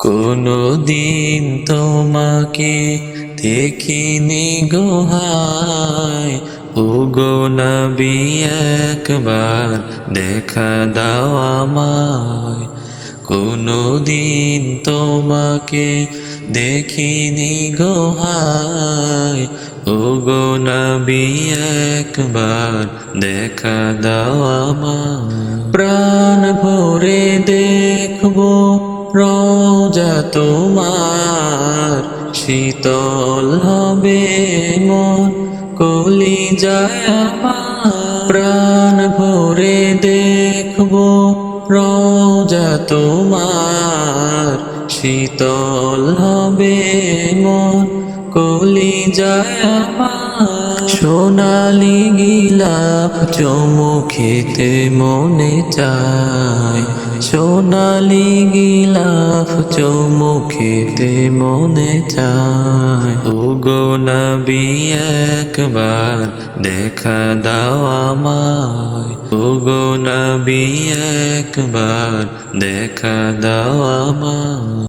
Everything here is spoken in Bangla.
কোনো দিন তোমাকে দেখিনি গোহায়। ও গো একবার দেখা দাও আমায়। কোনো দিন তোমাকে দেখিনি গোহায়। ও গো একবার দেখা দাও আমায়। প্রাণ ভরে দেখব রোজা তোমার, শীতল হবে মন কলি যায় প্রাণ ভরে দেখব রোজা তোমার, শীতল হবে মন। কলি যায় সোনালি গিলাপ চমুখেতে মনে চায়। সোনালি গিলাফ চমুখেতে মনে চায়। ও গো নবী, একবার দেখা দাও আমায়। ও গো নবী, একবার দেখা দাও আমায়।